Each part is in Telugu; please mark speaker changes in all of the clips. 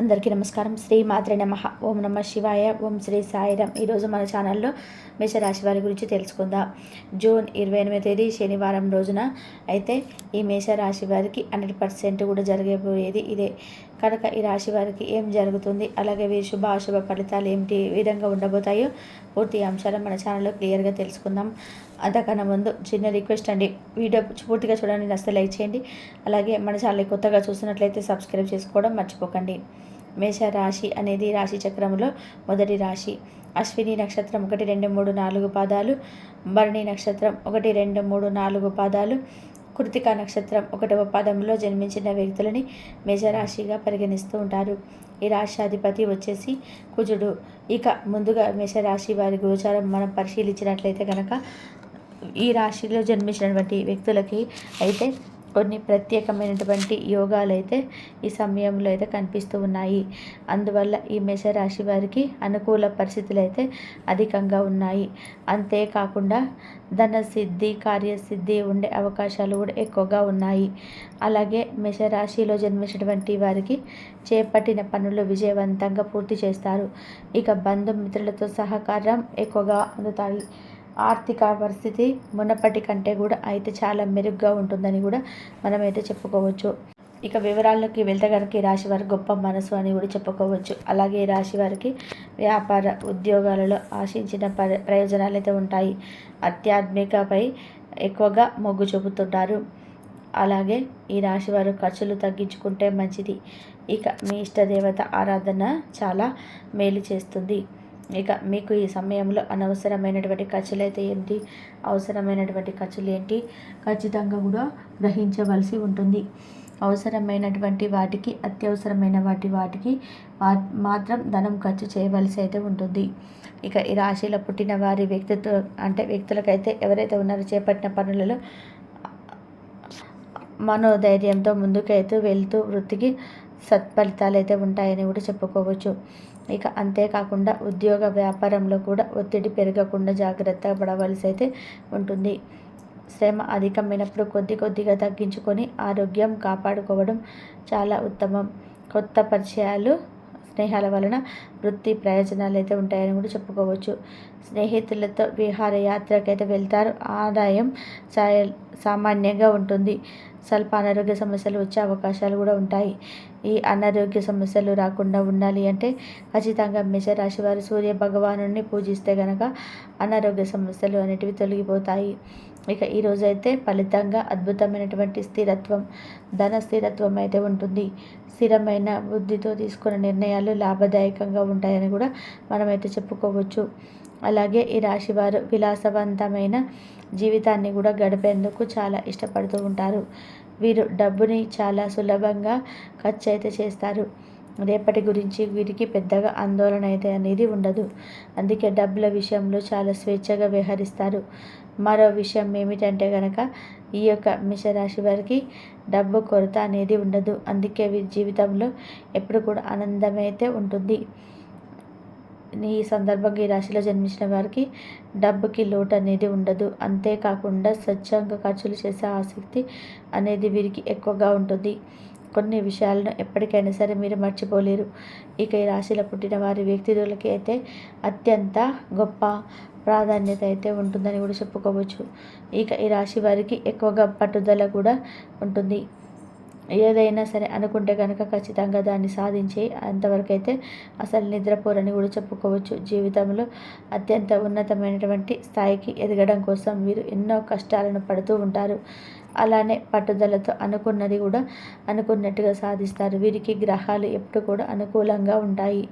Speaker 1: అందరికీ నమస్కారం. శ్రీ మాత్రే నమ. ఓం నమ శివాయ. ఓం శ్రీ సాయిరామ్ ఈరోజు మన ఛానల్లో మేషరాశి వారి గురించి తెలుసుకుందాం. జూన్ ఇరవై ఎనిమిది తేదీ శనివారం రోజున అయితే ఈ మేషరాశి వారికి హండ్రెడ్ పర్సెంట్ కూడా జరగబోయేది ఇదే. కనుక ఈ రాశి వారికి ఏం జరుగుతుంది? అలాగే వీరి శుభ అశుభ ఫలితాలు ఏమిటి? విధంగా ఉండబోతాయో పూర్తి అంశాలు మన ఛానల్లో క్లియర్గా తెలుసుకుందాం. అంతకన్నా ముందు చిన్న రిక్వెస్ట్ అండి. వీడియో పూర్తిగా చూడండి నచ్చితే లైక్ చేయండి. అలాగే మన ఛానల్ కొత్తగా చూసినట్లయితే సబ్స్క్రైబ్ చేసుకోవడం మర్చిపోకండి. మేష రాశి అనేది రాశి చక్రంలో మొదటి రాశి. అశ్విని నక్షత్రం ఒకటి రెండు మూడు నాలుగు పాదాలు భరణి నక్షత్రం ఒకటి రెండు మూడు నాలుగు పాదాలు కృతిక నక్షత్రం ఒకటవ పాదంలో జన్మించిన వ్యక్తులని మేషరాశిగా పరిగణిస్తూ ఉంటారు. ఈ రాష్ట్రాధిపతి వచ్చేసి కుజుడు. ఇక ముందుగా మేషరాశి వారి గోచారం మనం పరిశీలించినట్లయితే కనుక ఈ రాశిలో జన్మించినటువంటి వ్యక్తులకి అయితే కొన్ని ప్రత్యేకమైనటువంటి యోగాలు అయితే ఈ సమయంలో అయితే కనిపిస్తూ ఉన్నాయి. అందువల్ల ఈ మేషరాశి వారికి అనుకూల పరిస్థితులు అయితే అధికంగా ఉన్నాయి. అంతేకాకుండా ధనసిద్ధి కార్యసిద్ధి ఉండే అవకాశాలు కూడా ఎక్కువగా ఉన్నాయి. అలాగే మేషరాశిలో జన్మించినటువంటి వారికి చేపట్టిన పనులు విజయవంతంగా పూర్తి చేస్తారు. ఇక బంధుమిత్రులతో సహకారం ఎక్కువగా అందుతాయి. ఆర్థిక పరిస్థితి మునపటి కంటే కూడా అయితే చాలా మెరుగ్గా ఉంటుందని కూడా మనమైతే చెప్పుకోవచ్చు. ఇక వివరాల్లోకి వెళ్తే కనుక ఈ రాశి వారికి గొప్ప మనసు అని కూడా చెప్పుకోవచ్చు. అలాగే ఈ రాశి వారికి వ్యాపార ఉద్యోగాలలో ఆశించిన ప్రయోజనాలు అయితే ఉంటాయి. ఆధ్యాత్మికపై ఎక్కువగా మొగ్గు చూపుతుంటారు. అలాగే ఈ రాశి వారు ఖర్చులు తగ్గించుకుంటే మంచిది. ఇక మీ ఇష్టదేవత ఆరాధన చాలా మేలు చేస్తుంది. ఇక మీకు ఈ సమయంలో అనవసరమైనటువంటి ఖర్చులు అయితే ఏంటి? అవసరమైనటువంటి ఖర్చులు ఏంటి ఖచ్చితంగా కూడా గ్రహించవలసి ఉంటుంది. అవసరమైనటువంటి వాటికి అత్యవసరమైన వాటి వాటికి మాత్రం ధనం ఖర్చు చేయవలసి అయితే ఉంటుంది. ఇక ఈ రాశిలో పుట్టిన వారి వ్యక్తిత్వ అంటే వ్యక్తులకైతే ఎవరైతే ఉన్నారో చేపట్టిన పనులలో మనోధైర్యంతో ముందుకైతే వెళ్తూ వృత్తికి సత్ఫలితాలు అయితే ఉంటాయని కూడా చెప్పుకోవచ్చు. ఇక అంతేకాకుండా ఉద్యోగ వ్యాపారంలో కూడా ఒత్తిడి పెరగకుండా జాగ్రత్త పడవలసి అయితే ఉంటుంది. శ్రమ అధికమైనప్పుడు కొద్ది కొద్దిగా తగ్గించుకొని ఆరోగ్యం కాపాడుకోవడం చాలా ఉత్తమం. కొత్త పరిచయాలు స్నేహాల వలన వృత్తి ప్రయోజనాలు అయితే ఉంటాయని కూడా చెప్పుకోవచ్చు. స్నేహితులతో విహారయాత్రకైతే వెళ్తారు. ఆదాయం సామాన్యంగా ఉంటుంది. స్వల్ప అనారోగ్య సమస్యలు వచ్చే అవకాశాలు కూడా ఉంటాయి. ఈ అనారోగ్య సమస్యలు రాకుండా ఉండాలి అంటే ఖచ్చితంగా మేషరాశి వారు సూర్య భగవాను పూజిస్తే కనుక అనారోగ్య సమస్యలు అనేటివి తొలగిపోతాయి. ఇక ఈరోజు అయితే ఫలితంగా అద్భుతమైనటువంటి స్థిరత్వం ధన స్థిరత్వం అయితే ఉంటుంది. స్థిరమైన బుద్ధితో తీసుకున్న నిర్ణయాలు లాభదాయకంగా ఉంటాయని కూడా మనమైతే చెప్పుకోవచ్చు. అలాగే ఈ రాశివారు విలాసవంతమైన జీవితాన్ని కూడా గడిపేందుకు చాలా ఇష్టపడుతూ ఉంటారు. వీరు డబ్బుని చాలా సులభంగా ఖర్చు అయితే చేస్తారు. రేపటి గురించి వీరికి పెద్దగా ఆందోళన అయితే అనేది ఉండదు. అందుకే డబ్బుల విషయంలో చాలా స్వేచ్ఛగా వ్యవహరిస్తారు. మరో విషయం ఏమిటంటే కనుక ఈ యొక్క మిషరాశి వారికి డబ్బు కొరత అనేది ఉండదు. అందుకే వీరి జీవితంలో ఎప్పుడు కూడా ఆనందమైతే ఉంటుంది. ఈ సందర్భంగా ఈ రాశిలో జన్మించిన వారికి డబ్బుకి లోటు అనేది ఉండదు. అంతేకాకుండా స్వచ్ఛంగా ఖర్చులు చేసే ఆసక్తి అనేది వీరికి ఎక్కువగా ఉంటుంది. కొన్ని విషయాలను ఎప్పటికైనా సరే మీరు మర్చిపోలేరు. ఇక ఈ రాశిలో పుట్టిన వారి వ్యక్తిత్వాలకి అయితే అత్యంత గొప్ప ప్రాధాన్యత అయితే ఉంటుందని కూడా చెప్పుకోవచ్చు. ఇక ఈ రాశి వారికి ఎక్కువగా పట్టుదల కూడా ఉంటుంది. ఏదైనా సరే అనుకుంటే కనుక ఖచ్చితంగా దాన్ని సాధించి అంతవరకైతే అసలు నిద్రపోరని కూడా చెప్పుకోవచ్చు. జీవితంలో అత్యంత ఉన్నతమైనటువంటి స్థాయికి ఎదగడం కోసం వీరు ఎన్నో కష్టాలను పడుతూ ఉంటారు. అలానే పట్టుదలతో అనుకున్నది కూడా అనుకున్నట్టుగా సాధిస్తారు. వీరికి గ్రహాలు ఎప్పుడు కూడా అనుకూలంగా ఉంటాయి.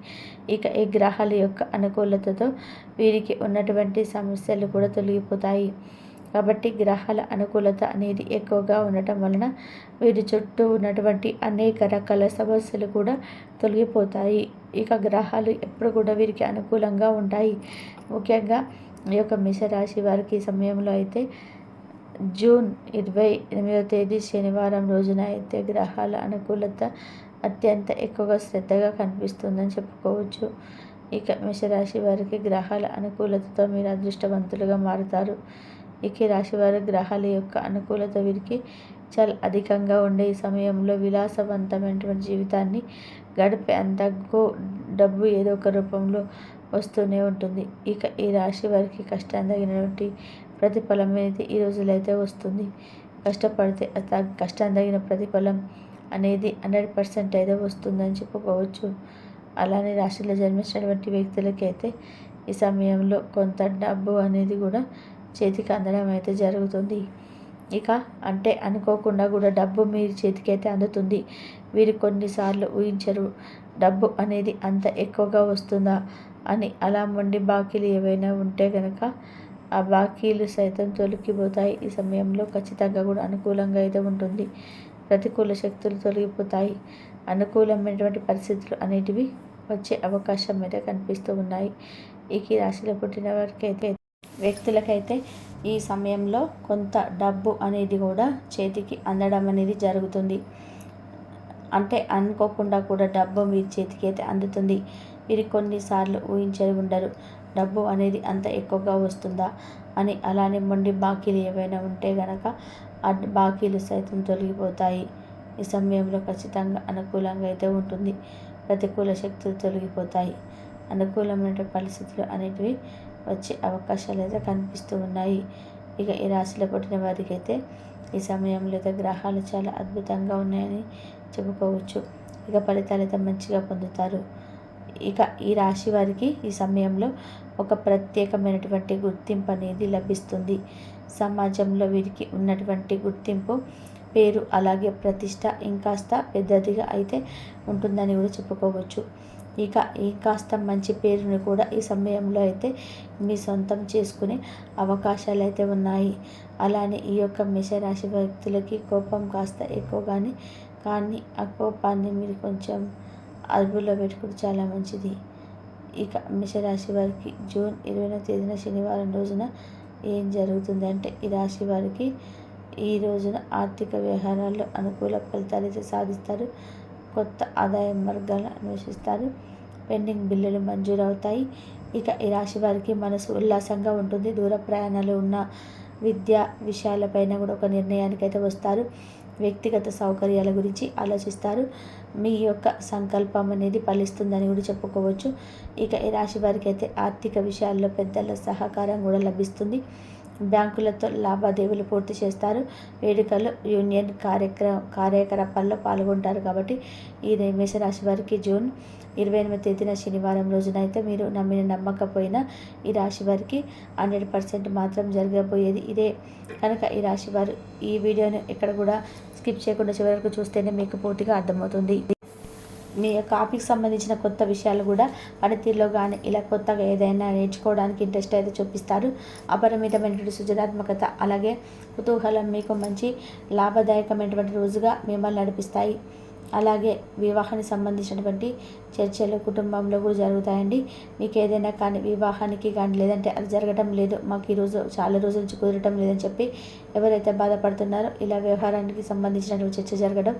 Speaker 1: ఇక ఈ గ్రహాల యొక్క అనుకూలతతో వీరికి ఉన్నటువంటి సమస్యలు కూడా తొలగిపోతాయి. కాబట్టి గ్రహాల అనుకూలత అనేది ఎక్కువగా ఉండటం వలన వీరి చుట్టూ ఉన్నటువంటి అనేక రకాల సమస్యలు కూడా తొలగిపోతాయి. ఇక గ్రహాలు ఎప్పుడు కూడా వీరికి అనుకూలంగా ఉంటాయి. ముఖ్యంగా ఈ యొక్క మేషరాశి వారికి సమయంలో అయితే జూన్ ఇరవై ఎనిమిదవ తేదీ శనివారం రోజున అయితే గ్రహాల అనుకూలత అత్యంత ఎక్కువగా శ్రద్ధగా కనిపిస్తుందని చెప్పుకోవచ్చు. ఇక మేషరాశి వారికి గ్రహాల అనుకూలతతో మీరు అదృష్టవంతులుగా మారుతారు. ఇక రాశివారి గ్రహాల యొక్క అనుకూలత వీరికి చాలా అధికంగా ఉండే ఈ సమయంలో విలాసవంతమైనటువంటి జీవితాన్ని గడిపే అంతకు డబ్బు ఏదో ఒక రూపంలో వస్తూనే ఉంటుంది. ఇక ఈ రాశి వారికి కష్టం తగినటువంటి ప్రతిఫలం అనేది ఈ రోజులో అయితే వస్తుంది. కష్టపడితే కష్టం తగిన ప్రతిఫలం అనేది హండ్రెడ్ పర్సెంట్ అయితే వస్తుందని చెప్పుకోవచ్చు. అలానే రాశిలో జన్మించినటువంటి వ్యక్తులకైతే ఈ సమయంలో కొంత డబ్బు అనేది కూడా చేతికి అందడం అయితే జరుగుతుంది. ఇక అంటే అనుకోకుండా కూడా డబ్బు మీ చేతికి అయితే అందుతుంది. వీరు కొన్నిసార్లు ఊహించరు. డబ్బు అనేది అంత ఎక్కువగా వస్తుందా అని అలా మొండి బాకీలు ఏవైనా ఉంటే కనుక ఆ బాకీలు సైతం తొలగిపోతాయి. ఈ సమయంలో ఖచ్చితంగా కూడా అనుకూలంగా అయితే ఉంటుంది. ప్రతికూల శక్తులు తొలగిపోతాయి. అనుకూలమైనటువంటి పరిస్థితులు అనేటివి వచ్చే అవకాశం అయితే కనిపిస్తూ ఉన్నాయి. ఈ రాశిలో పుట్టిన వారికి అయితే వ్యక్తులకైతే ఈ సమయంలో కొంత డబ్బు అనేది కూడా చేతికి అందడం అనేది జరుగుతుంది. అంటే అనుకోకుండా కూడా డబ్బు మీ చేతికి అయితే అందుతుంది. మీరు కొన్నిసార్లు ఊహించని ఉండరు. డబ్బు అనేది అంత ఎక్కువగా వస్తుందా అని అలానే మొండి బాకీలు ఏవైనా ఉంటే గనక ఆ బాకీలు సైతం తొలగిపోతాయి. ఈ సమయంలో ఖచ్చితంగా అనుకూలంగా అయితే ఉంటుంది. ప్రతికూల శక్తులు తొలగిపోతాయి. అనుకూలమైన పరిస్థితులు అనేటివి వచ్చే అవకాశాలు అయితే కనిపిస్తూ ఉన్నాయి. ఇక ఈ రాశిలో పుట్టిన వారికి అయితే ఈ సమయంలో అయితే గ్రహాలు చాలా అద్భుతంగా ఉన్నాయని చెప్పుకోవచ్చు. ఇక ఫలితాలు అయితే మంచిగా పొందుతారు. ఇక ఈ రాశి వారికి ఈ సమయంలో ఒక ప్రత్యేకమైనటువంటి గుర్తింపు అనేది లభిస్తుంది. సమాజంలో వీరికి ఉన్నటువంటి గుర్తింపు పేరు అలాగే ప్రతిష్ట ఇంకాస్త పెద్దదిగా అయితే ఉంటుందని కూడా చెప్పుకోవచ్చు. ఇక ఈ కాస్త మంచి పేరుని కూడా ఈ సమయంలో అయితే మీ సొంతం చేసుకునే అవకాశాలు అయితే ఉన్నాయి. అలానే ఈ యొక్క మేషరాశి వ్యక్తులకి కోపం కాస్త ఎక్కువగానే కానీ ఆ కోపాన్ని మీరు కొంచెం అదుపులో పెట్టుకుంటే చాలా మంచిది. ఇక మేషరాశి వారికి జూన్ ఇరవైన తేదీన శనివారం రోజున ఏం జరుగుతుందంటే ఈ రాశి వారికి ఈ రోజున ఆర్థిక వ్యవహారాల్లో అనుకూల ఫలితాలు అయితే సాధిస్తారు. కొత్త ఆదాయ మార్గాలను అన్వేషిస్తారు. పెండింగ్ బిల్లులు మంజూరు అవుతాయి ఇక ఈ రాశి వారికి మనసు ఉల్లాసంగా ఉంటుంది. దూర ప్రయాణాలు ఉన్న విద్యా విషయాలపైన కూడా ఒక నిర్ణయానికి అయితే వస్తారు. వ్యక్తిగత సౌకర్యాల గురించి ఆలోచిస్తారు. మీ యొక్క సంకల్పం అనేది ఫలిస్తుందని కూడా చెప్పుకోవచ్చు. ఇక ఈ రాశి వారికి అయితే ఆర్థిక విషయాల్లో పెద్దల సహకారం కూడా లభిస్తుంది. బ్యాంకులతో లావాదేవీలు పూర్తి చేస్తారు. వేడుకలు యూనియన్ కార్యక్రమ కార్యకలాపాల్లో పాల్గొంటారు కాబట్టి ఈ మేషరాశి వారికి జూన్ ఇరవై ఎనిమిది తేదీన శనివారం రోజున అయితే మీరు నమ్మిన నమ్మకపోయినా ఈ రాశి వారికి హండ్రెడ్ పర్సెంట్ మాత్రం జరగబోయేది ఇదే. కనుక ఈ రాశి వారు ఈ వీడియోను ఎక్కడ కూడా స్కిప్ చేయకుండా చివరి వరకు చూస్తేనే మీకు పూర్తిగా అర్థమవుతుంది. మీ యొక్క ఆఫీస్కి సంబంధించిన కొత్త విషయాలు కూడా పనితీరులో కానీ ఇలా కొత్తగా ఏదైనా నేర్చుకోవడానికి ఇంట్రెస్ట్ అయితే చూపిస్తారు. అపరిమితమైనటువంటి సృజనాత్మకత అలాగే కుతూహలం మీకు మంచి లాభదాయకమైనటువంటి రోజుగా మిమ్మల్ని నడిపిస్తాయి. అలాగే వివాహానికి సంబంధించినటువంటి చర్చలు కుటుంబంలో కూడా జరుగుతాయండి. మీకు ఏదైనా కానీ వివాహానికి కానీ లేదంటే అది జరగడం లేదు మాకు ఈరోజు చాలా రోజుల నుంచి కుదరటం లేదని చెప్పి ఎవరైతే బాధపడుతున్నారో ఇలా వ్యవహారానికి సంబంధించినటువంటి చర్చ జరగడం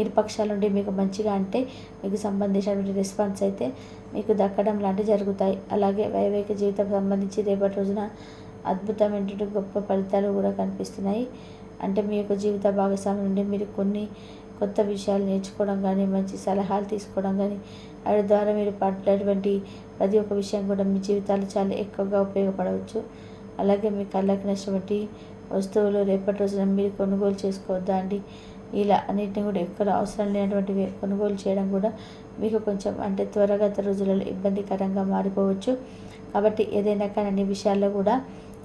Speaker 1: ఇరు పక్షాల నుండి మీకు మంచిగా అంటే మీకు సంబంధించినటువంటి రెస్పాన్స్ అయితే మీకు దక్కడం లాంటివి జరుగుతాయి. అలాగే వైవాహిక జీవితం సంబంధించి రేపటి రోజున అద్భుతమైనటువంటి గొప్ప ఫలితాలు కూడా కనిపిస్తున్నాయి. అంటే మీ యొక్క జీవిత భాగస్వామి నుండి మీరు కొన్ని కొత్త విషయాలు నేర్చుకోవడం కానీ మంచి సలహాలు తీసుకోవడం కానీ వాటి ద్వారా మీరు పడినటువంటి ప్రతి ఒక్క విషయం కూడా మీ జీవితాలు చాలా ఎక్కువగా ఉపయోగపడవచ్చు. అలాగే మీ కళ్ళకి నచ్చినటువంటి వస్తువులు రేపటి రోజున మీరు కొనుగోలు చేసుకోవద్దా అండి? ఇలా అన్నిటిని కూడా ఎక్కడ అవసరం లేనటువంటివి కొనుగోలు చేయడం కూడా మీకు కొంచెం అంటే త్వరగా రోజులలో ఇబ్బందికరంగా మారిపోవచ్చు. కాబట్టి ఏదైనా కానీ అన్ని విషయాల్లో కూడా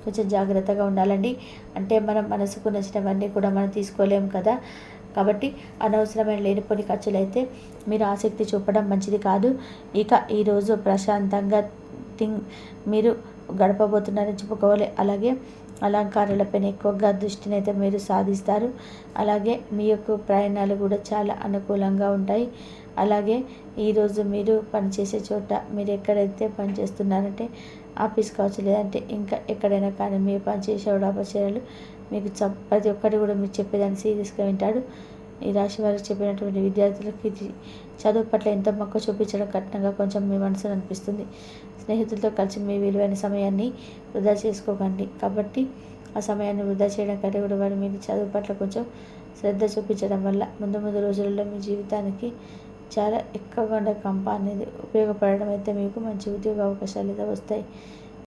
Speaker 1: కొంచెం జాగ్రత్తగా ఉండాలండి. అంటే మనం మనసుకు నచ్చినవన్నీ కూడా మనం తీసుకోలేము కదా. కాబట్టి అనవసరమైన లేనిపోని ఖర్చులు అయితే మీరు ఆసక్తి చూపడం మంచిది కాదు. ఇక ఈరోజు ప్రశాంతంగా థింగ్ మీరు గడపబోతున్నారని చెప్పుకోవాలి. అలాగే అలంకారాలపైన ఎక్కువగా దృష్టిని అయితే మీరు సాధిస్తారు. అలాగే మీ యొక్క ప్రయాణాలు కూడా చాలా అనుకూలంగా ఉంటాయి. అలాగే ఈరోజు మీరు పనిచేసే చోట మీరు ఎక్కడైతే పనిచేస్తున్నారంటే ఆఫీస్ కావచ్చు లేదంటే ఇంకా ఎక్కడైనా కానీ మీరు పనిచేసే ఆపచర్యలు మీకు ప్రతి ఒక్కటి కూడా మీరు చెప్పేదాన్ని సీరియస్గా వింటాడు. ఈ రాశి వారికి చెప్పినటువంటి విద్యార్థులకి ఇది చదువు పట్ల ఎంతో మక్కువ చూపించడం కఠినంగా కొంచెం మీ మనసును అనిపిస్తుంది. స్నేహితులతో కలిసి మీ విలువైన సమయాన్ని వృధా చేసుకోకండి. కాబట్టి ఆ సమయాన్ని వృధా చేయడం కంటే కూడా వారి మీకు చదువు పట్ల కొంచెం శ్రద్ధ చూపించడం వల్ల ముందు ముందు రోజులలో మీ జీవితానికి చాలా ఎక్కువగా ఉండే కంప అనేది ఉపయోగపడడం అయితే మీకు మంచి ఉద్యోగ అవకాశాలు అయితే వస్తాయి.